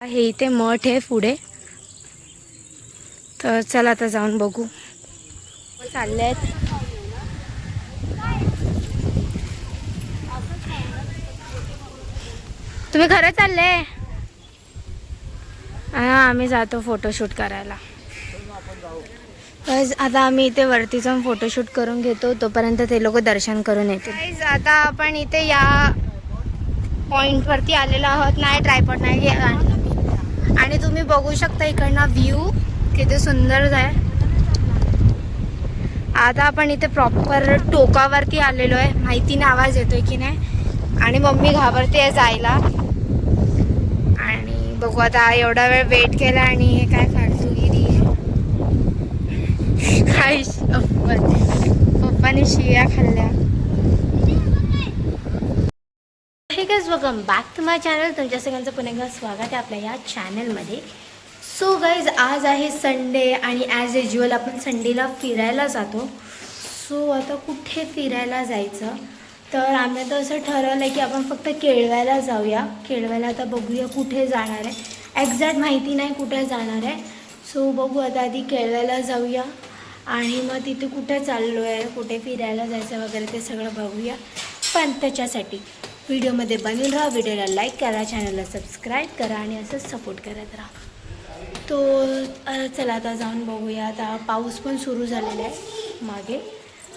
हे इथे मठ आहे पुढे. तर चला आता जाऊन बघू. चालले आहेत. तुम्ही खरं चालले? हा आम्ही जातो फोटोशूट करायला. बस आता आम्ही इथे वरती जाऊन फोटोशूट करून घेतो. तोपर्यंत ते लोक दर्शन करून येतील. आता आपण इथे या पॉइंटवरती आलेलो आहोत. नाही ट्रायपॉट नाही आणि तुम्ही बघू शकता इकडनं व्ह्यू किती सुंदर आहे. आता आपण इथे प्रॉपर टोकावरती आलेलो आहे. माहिती ना आवाज येतोय की नाही? आणि मम्मी घाबरते आहे जायला. आणि बघू आता एवढा वेळ वेट केला आणि हे काय फालतूगिरी आहे. काय पप्पाने शिया खाल्ल्या hey guys welcome back to my channel तुमच्या सगळ्यांचं पुन्हा एकदा स्वागत आहे आपल्या या चॅनलमध्ये सो गाईज आज आहे संडे आणि ॲज युजल आपण संडेला फिरायला जातो. सो आता कुठे फिरायला जायचं? तर आम्ही आता असं ठरवलं आहे की आपण फक्त केळव्याला जाऊया. केळव्याला आता बघूया कुठे जाणार आहे. एक्झॅक्ट माहिती नाही कुठे जाणार आहे. सो बघू आता आधी केळव्याला जाऊया. आणि मग तिथे कुठे चाललो आहे कुठे फिरायला जायचं वगैरे ते सगळं बघूया. पण त्याच्यासाठी. व्हिडिओमध्ये बनून राहा. व्हिडिओला लाईक करा चॅनलला सबस्क्राईब करा आणि असंच सपोर्ट करत राहा. तो चला आता जाऊन बघूया. आता पाऊस पण सुरू झालेला आहे. मागे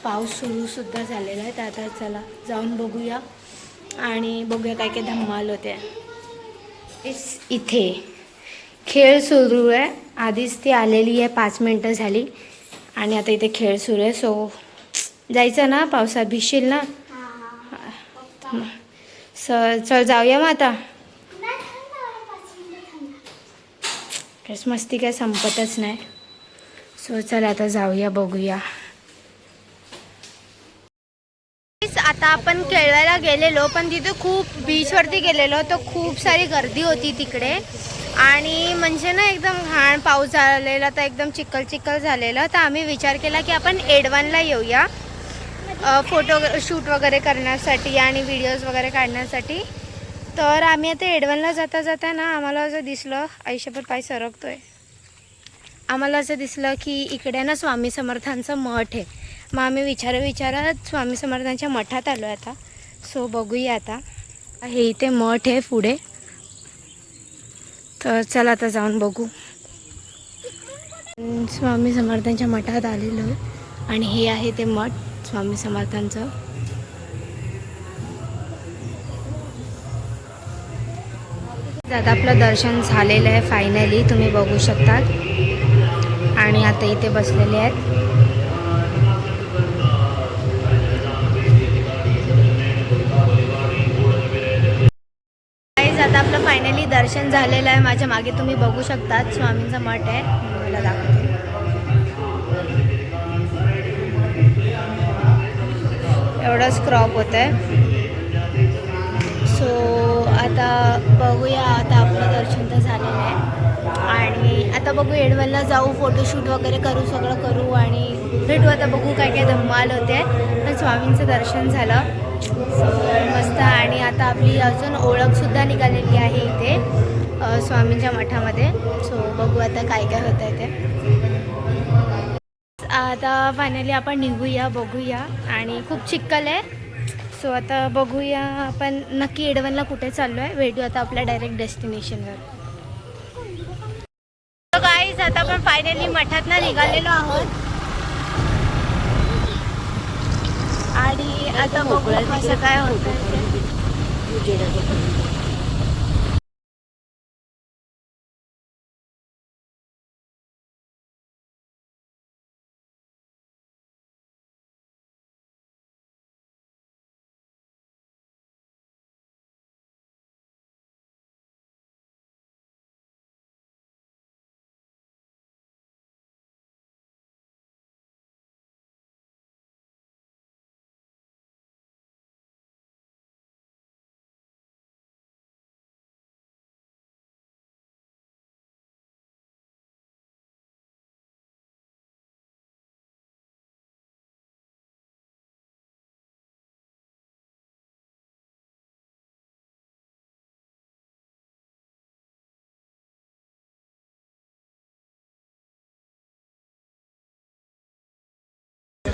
पाऊस सुरूसुद्धा झालेला आहे. तर आता चला जाऊन बघूया. आणि बघूया काय काय धम्माल होते. इस इथे खेळ सुरू आहे. आधीच ती आलेली आहे. पाच मिनटं झाली. आणि आता इथे खेळ सुरू आहे. सो जायचं ना? पावसात भिजशील ना? चल चल जाऊया मग आता. मस्ती काय संपतच नाही. सो चल आता जाऊया बघूया. आता आपण केळव्याला गेलेलो पण तिथे खूप बीचवरती गेलेलो तर खूप सारी गर्दी होती तिकडे. आणि म्हणजे ना एकदम घाण पाऊस झालेला तर एकदम चिखल चिखल झालेलं. तर आम्ही विचार केला की आपण एडवनला येऊया. फोटो शूट वगैरे करण्यासाठी आणि व्हिडिओज वगैरे काढण्यासाठी. तर आम्ही आता एडवनला जाता जाता ना आम्हाला असं दिसलं आयुष्यभर पाय सरकतो आहे आम्हाला असं दिसलं की इकडे ना स्वामी समर्थांचं मठ आहे. मग आम्ही विचार विचारत स्वामी समर्थांच्या मठात आलो आहे आता. सो बघूया आता. हे इथे मठ आहे पुढे. तर चला आता जाऊन बघू. स्वामी समर्थांच्या मठात आलेलो आहे. आणि हे आहे ते मठ. स्वामी समर्थांचं. आता आपलं दर्शन झालेलं आहे फायनली तुम्ही बघू शकतात. आणि आता इथे बसलेले आहेत. आता आपलं फायनली दर्शन झालेलं आहे. माझ्या मागे तुम्ही बघू शकतात. स्वामींचा मठ आहे. मला दाखवते. एवढंच क्रॉप होत आहे सो आता बघूया आता आपलं दर्शन तर झालेलं आहे. आणि आता बघू एडवलला जाऊ फोटोशूट वगैरे करू सगळं करू आणि भेटू. आता बघू काय काय धम्माल होते. पण स्वामींचं दर्शन झालं. सो मस्त. आणि आता आपली अजून ओळखसुद्धा निघालेली आहे इथे स्वामींच्या मठामध्ये. सो बघू आता काय काय होतं आहे ते. आता फायनली आपण निघूया बघूया. आणि खूप चिक्कल आहे. सो आता बघूया आपण नक्की एडवनला कुठे चाललो आहे भेटू आता आपल्या डायरेक्ट डेस्टिनेशनवर गाईज आता आपण फायनली मठातनं निघालेलो आहोत. आणि आता बघूया कसं काय होतं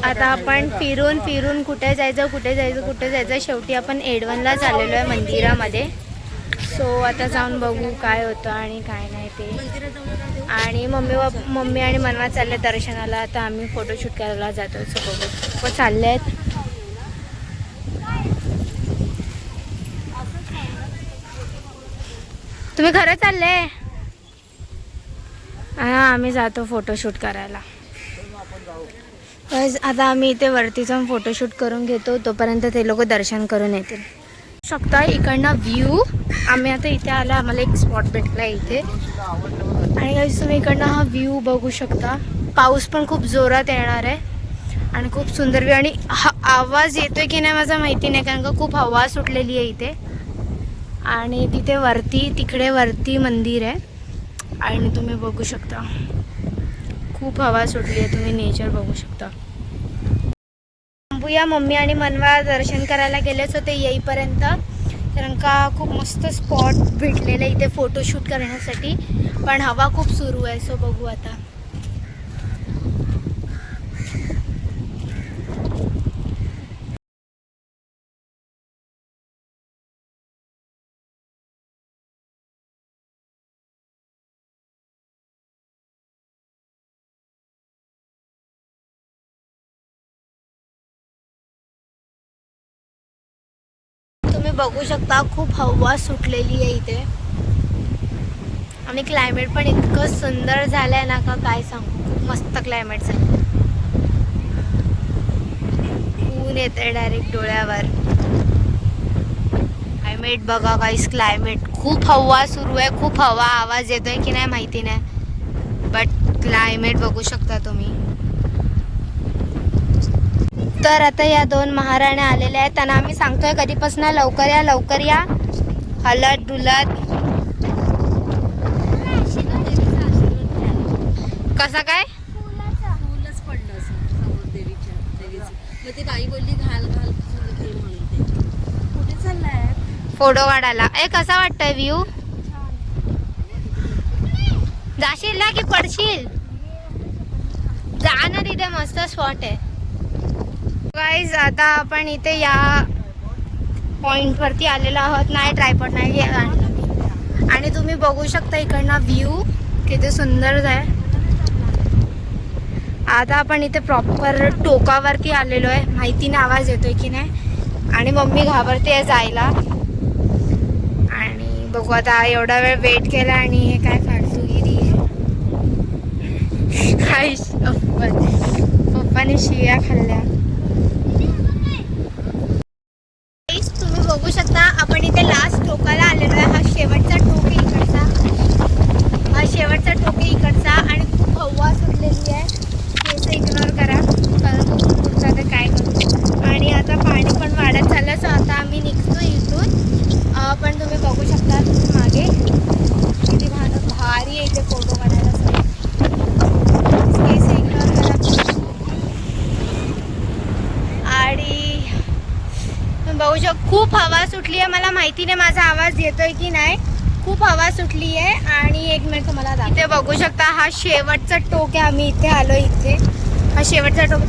आता आपण फिरून फिरून कुठे जायचं कुठे जायचं कुठे जायचं शेवटी आपण एडवनलाच चाललेलो आहे मंदिरामध्ये. सो आता जाऊन बघू काय होतं आणि काय नाही ते. आणि मम्मी मम्मी आणि मनवा चालले दर्शनाला आता आम्ही फोटोशूट करायला जातो सो बघू. व चालले आहेत. तुम्ही खरं चालले? हा आम्ही जातो फोटोशूट करायला. बस आता आम्ही इथे वरती जाऊन फोटोशूट करून घेतो. तोपर्यंत ते लोक दर्शन करून येतील. शकता इकडनं व्ह्यू आम्ही आता इथे आला आम्हाला एक स्पॉट भेटला इथे. आणि तुम्ही इकडनं हा व्ह्यू बघू शकता. पाऊस पण खूप जोरात येणार आहे. आणि खूप सुंदर व्ह्यू आणि हा आवाज येतोय की नाही माझा माहिती नाही कारण का खूप हवा सुटलेली आहे इथे. आणि तिथे वरती तिकडे वरती मंदिर आहे. आणि तुम्ही बघू शकता. खूप हवा सुटली आहे तुम्ही नेचर बघू शकता. थांबूया मम्मी आणि मनवा दर्शन करायला गेलेच होते येईपर्यंत. कारण का खूप मस्त स्पॉट भेटलेलं आहे इथे फोटोशूट करण्यासाठी. पण हवा खूप सुरू आहे सो बघू आता. तुम्ही बघू शकता खूप हवा सुटलेली आहे इथे. आणि क्लायमेट पण इतकं सुंदर झालंय ना का काय सांगू? खूप मस्त क्लायमेट झालं. ऊन येते डायरेक्ट डोळ्यावर. क्लायमेट बघा काहीच क्लायमेट खूप हवा सुरू आहे खूप हवा आवाज येतोय की नाही माहिती नाही. बट क्लायमेट बघू शकता तुम्ही. तर आता या दोन महाराण्या आलेल्या आहेत. त्यांना आम्ही सांगतोय कधीपासून लवकर या लवकर या. हलत डुलत. कसा काय? फोटो काढायला. ए कसा वाटतोय व्ह्यू जाशील ना की पडशील? जा ना तिथे मस्त स्पॉट आहे. गाईज आता आपण इथे या पॉइंट वरती आलेलो आहोत. नाही ट्रायपॉड नाही मी. आणि तुम्ही बघू शकता इकडनं व्ह्यू किती सुंदर आहे. आता आपण इथे प्रॉपर टोकावरती आलेलो आहे. माहिती ना आवाज येतोय की नाही? आणि मम्मी घाबरते आहे जायला. आणि बघू आता एवढा वेळ वेट केला आणि हे काय फालतूगिरी आहे. काय पप्पाने शिया खाल्ल्या Guys, तुम्ही बघू शकता आपण इथे लास्ट टोकाला आलेलो आहे हा शेवटचा टोक आहे इकडचा हा शेवटचा टोक आहे इकडचा आणि खूप हवा सुटलेली आहे केस इग्नोर करा कारण खूप पुढचं आता काय करू आणि आता पाणी पण वाढत चाललं सो आता आम्ही निघतो इथून अं, पण तुम्ही बघू शकता मागे किती भार भारी आहे इथे फोटो काढायला सगळं केस इग्नोर करा आणि तुम्ही खूप हवा सुटली आहे मला माहिती नाही माझा आवाज येतोय की नाही? खूप हवा सुटली आहे आणि एक मिनिट तुम्हाला इथे बघू शकता हा शेवटचा टोक आहे आम्ही इथे आलो इथे. हा शेवटचा टोक.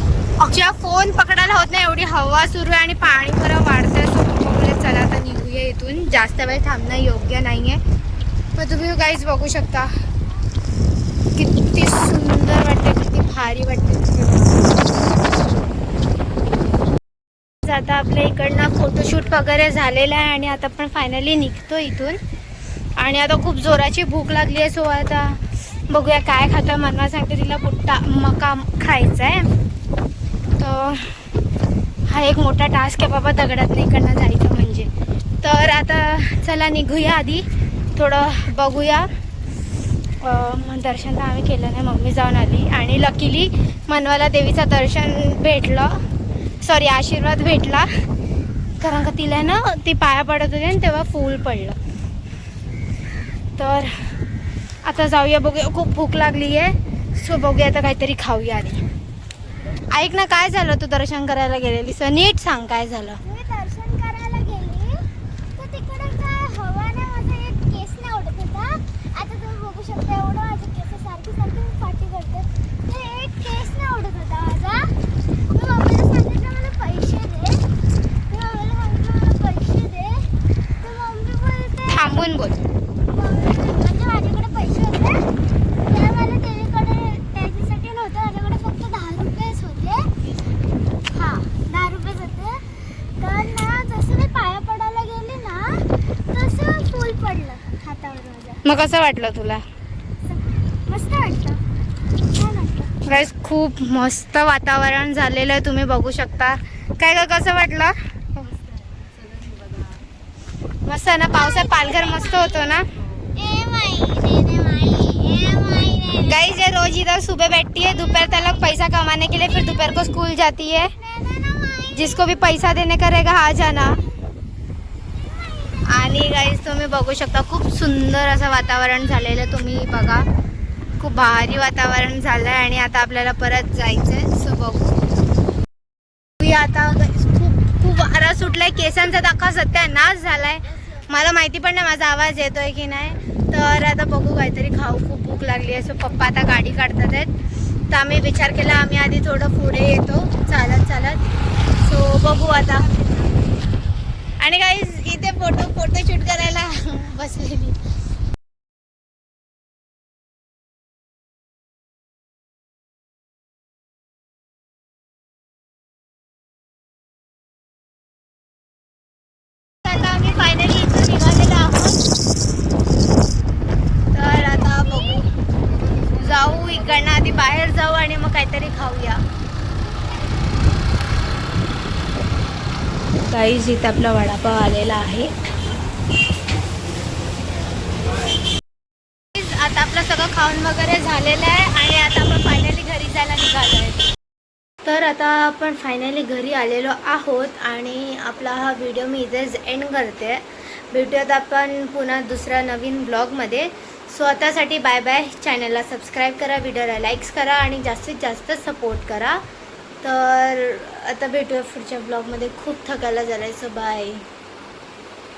अक्षर फोन पकडायला होत नाही एवढी हवा सुरू आहे आणि पाणी बरं वाढतंय. सो चला आता निघूया इथून. जास्त वेळ थांबणं योग्य नाही आहे मग तुम्ही काहीच बघू शकता किती सुंदर वाटते किती भारी वाटते आता आपल्या इकडनं फोटोशूट वगैरे झालेलं आहे आणि आता आपण फायनली निघतो इथून. आणि आता खूप जोराची भूक लागली आहे सो आता बघूया काय खातं. मनमा सांगते तिला पुट्टा मका खायचा आहे तर हा एक मोठा टास्क आहे बाबा दगडात इकडनं जायचं म्हणजे. तर आता चला निघूया आधी. थोडं बघूया. दर्शन तर आम्ही केलं नाही मम्मी जाऊन आली. आणि लकीली मनवाला देवीचं दर्शन भेटलं. सॉरी आशीर्वाद भेटला. कारण का तिला ना ती पाया पडत होती आणि तेव्हा फूल पडलं. तर आता जाऊया बघूया. खूप भूक लागली आहे. सो बघूया आता काहीतरी खाऊया आधी. ऐक ना काय झालं तू दर्शन करायला गेलेली सर नीट सांग काय झालं मी दर्शन करायला गेली तर तिकडे काय हवा नाही माझा एक केस नाही उडत होता आता तुम्ही बघू शकता एवढं माझे केस सारखी सारखी मी पाठी करते तर एक केस नाही उडत होता माझा मी मग कसं वाटलं तुला? मस्त गाईज खूप मस्त वातावरण झालेलं आहे तुम्ही बघू शकता. काय का कसं वाटलं? मस्त आहे ना पावसात पालघर मस्त होतो ना? गाइस ये रोज इधर सुबह बैठती है दोपहर तक पैसा कमाने के लिए फिर दोपहर को स्कूल जाती है जिसको भी पैसा देने का रहेगा आ जाना. आणि गाईज तुम्ही बघू शकता खूप सुंदर असं वातावरण झालेलं आहे. तुम्ही बघा खूप भारी वातावरण झालं आहे आणि आता आपल्याला परत जायचं आहे सो बघू. मी आता खूप खूप वारा सुटलाय. केसांचा दाखा सध्या नाश झालाय. मला माहिती पण नाही माझा आवाज येतोय की नाही. तर आता बघू काहीतरी खाऊ खूप भूक लागली आहे. सो पप्पा आता गाडी काढतात आहेत. तर आम्ही विचार केला आम्ही आधी थोडं पुढे येतो. चालत चालत. सो बघू आता. आणि काही इथे फोटो फोटो शूट करायला बसलेली आता आम्ही फायनली इथून निघालेलो आहोत तर आता बघू जाऊ इकडनं आधी बाहेर जाऊ आणि मग काहीतरी खाऊया गाईज इथं आपला वडापाव आलेला आहे. आता आपलं सगळं खाऊन वगैरे झालेलं आहे आणि आता आपण फायनली घरी जायला निघालो आहे तर आता आपण फायनली घरी आलेलो आहोत आणि आपला हा व्हिडिओ मी इथेच एंड करते. भेटूयात आपण पुन्हा दुसऱ्या नवीन ब्लॉगमध्ये स्वतःसाठी बाय बाय चॅनलला सबस्क्राईब करा व्हिडिओला लाईक्स करा आणि जास्तीत जास्त सपोर्ट करा. तर आता भेटूया पुढच्या ब्लॉगमध्ये खूप थकायला झालं आहे सो बाय